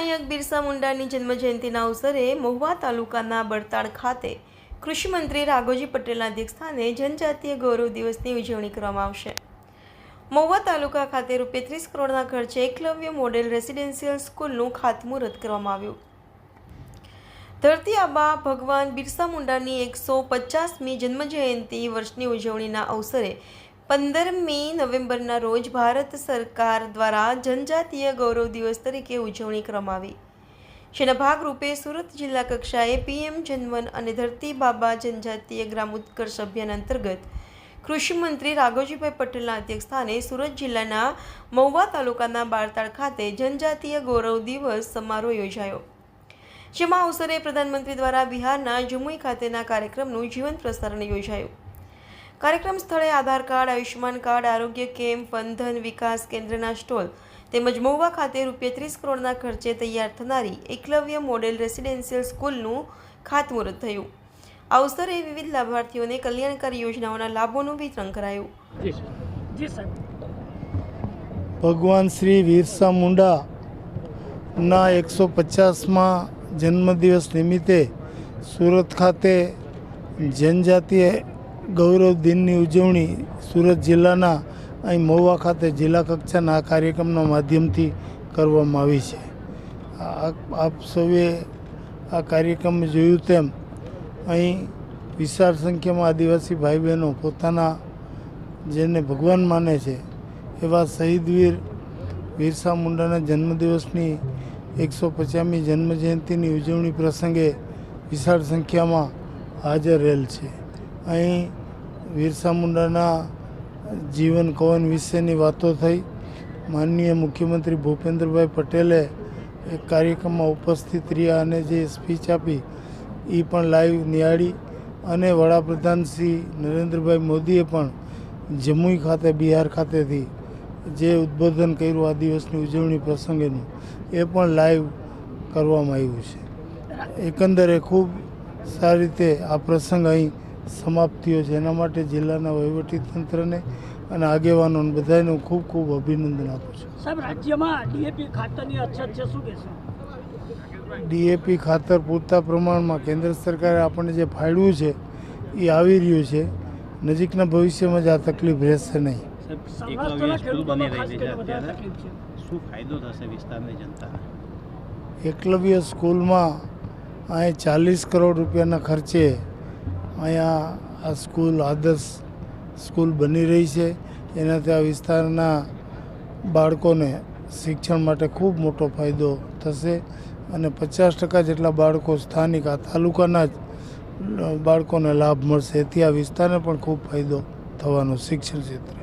લોકનાયક બિરસા મુંડાની જન્મજયંતિના અવસરે મહુવા તાલુકાના બળતાળ ખાતે કૃષિમંત્રી રાઘોજી પટેલના અધ્યક્ષસ્થાને જનજાતીય ગૌરવ દિવસની ઉજવણી કરવામાં આવશે. મહુવા તાલુકા ખાતે રૂપિયા ત્રીસ કરોડના ખર્ચે એકલવ્ય મોડેલ રેસિડેન્શિયલ સ્કૂલનું ખાતમુહૂર્ત કરવામાં આવ્યું. ધરતી આબા ભગવાન બિરસા મુંડાની એકસો પચાસમી જન્મજયંતિ વર્ષની ઉજવણીના અવસરે પંદરમી નવેમ્બરના રોજ ભારત સરકાર દ્વારા જનજાતીય ગૌરવ દિવસ તરીકે ઉજવણી કરવામાં આવી જેના ભાગરૂપે સુરત જિલ્લા કક્ષાએ પીએમ જનવન અને ધરતી બાબા જનજાતીય ગ્રામ ઉત્કર્ષ અભિયાન અંતર્ગત કૃષિમંત્રી રાઘોજીભાઈ પટેલના અધ્યક્ષસ્થાને સુરત જિલ્લાના મહુવા તાલુકાના બારતાળ ખાતે જનજાતીય ગૌરવ દિવસ સમારોહ યોજાયો. જેમાં અવસરે પ્રધાનમંત્રી દ્વારા બિહારના જમુઈ ખાતેના કાર્યક્રમનું જીવંત પ્રસારણ યોજાયું. કાર્યક્રમ સ્થળે આધાર કાર્ડ આયુષ્યમાન કાર્ડ આરોગ્ય કેમ્પ બંધન વિકાસ કેન્દ્રના સ્ટોલ તેમજ મહુવા ખાતે રૂપિયા ત્રીસ કરોડના ખર્ચે તૈયાર થનારી એકલવ્ય મોડેલ રેસિડેન્શિયલ સ્કૂલનું ખાતમુહૂર્ત થયું. આ અવસરે વિવિધ લાભાર્થીઓને કલ્યાણકારી યોજનાઓના લાભોનું વિતરણ કરાયું. જી સર. જી સાહેબ ભગવાન શ્રી વીરસા મુંડા ના એકસો પચાસમાં જન્મદિવસ નિમિત્તે સુરત ખાતે જનજાતીય ગૌરવ દિનની ઉજવણી સુરત જિલ્લાના અહીં મહુવા ખાતે જિલ્લા કક્ષાના આ કાર્યક્રમના માધ્યમથી કરવામાં આવી છે. આપ સૌએ આ કાર્યક્રમ જોયું તેમ અહીં વિશાળ સંખ્યામાં આદિવાસી ભાઈ બહેનો પોતાના જેને ભગવાન માને છે, એવા શહીદવીર બિરસા મુંડાના જન્મદિવસની એકસો પચાસમી જન્મજયંતિની ઉજવણી પ્રસંગે વિશાળ સંખ્યામાં હાજર રહેલ છે. અહીં બિરસા મુંડાના જીવન કવન વિશેની વાતો થઈ. માનનીય મુખ્યમંત્રી ભૂપેન્દ્રભાઈ પટેલે એક કાર્યક્રમમાં ઉપસ્થિત રહ્યા અને જે સ્પીચ આપી એ પણ લાઈવ નિહાળી અને વડાપ્રધાન શ્રી નરેન્દ્રભાઈ મોદીએ પણ જમ્મુ ખાતે, બિહાર ખાતેથી જે ઉદ્બોધન કર્યું આ દિવસની ઉજવણી પ્રસંગેનું, એ પણ લાઈવ કરવામાં આવ્યું છે. એકંદરે ખૂબ સારી રીતે આ પ્રસંગ અહીં સમાપ્ત થયો છે. એના માટે જિલ્લાના વહીવટીતંત્રને અને આગેવાનોને બધાને હું ખૂબ ખૂબ અભિનંદન આપું છું. સાહેબ રાજ્યમાં ડીએપી ખાતરની અછત છે શું કહેશો? ડીએપી ખાતર પૂરતા પ્રમાણમાં કેન્દ્ર સરકારે આપણને જે ફાળવ્યું છે એ આવી રહ્યું છે. નજીકના ભવિષ્યમાં જ આ તકલીફ રહેશે નહીં. સૌરાષ્ટ્રના એકલવ્ય સ્કૂલ બની ખેડૂતોમાં ખાસ રહી છે કરીને વધારે અત્યારે તકલીફ છે. શું ફાયદો થશે વિસ્તારની જનતાને? એકલવ્ય સ્કૂલમાં અહીં ચાલીસ કરોડ રૂપિયાના ખર્ચે અહીંયા આ સ્કૂલ આદર્શ સ્કૂલ બની રહી છે. એનાથી આ વિસ્તારના બાળકોને શિક્ષણ માટે ખૂબ મોટો ફાયદો થશે અને પચાસ ટકા જેટલા બાળકો સ્થાનિક આ તાલુકાના જ બાળકોને લાભ મળશે. એથી આ વિસ્તારને પણ ખૂબ ફાયદો થવાનો શિક્ષણ ક્ષેત્રે.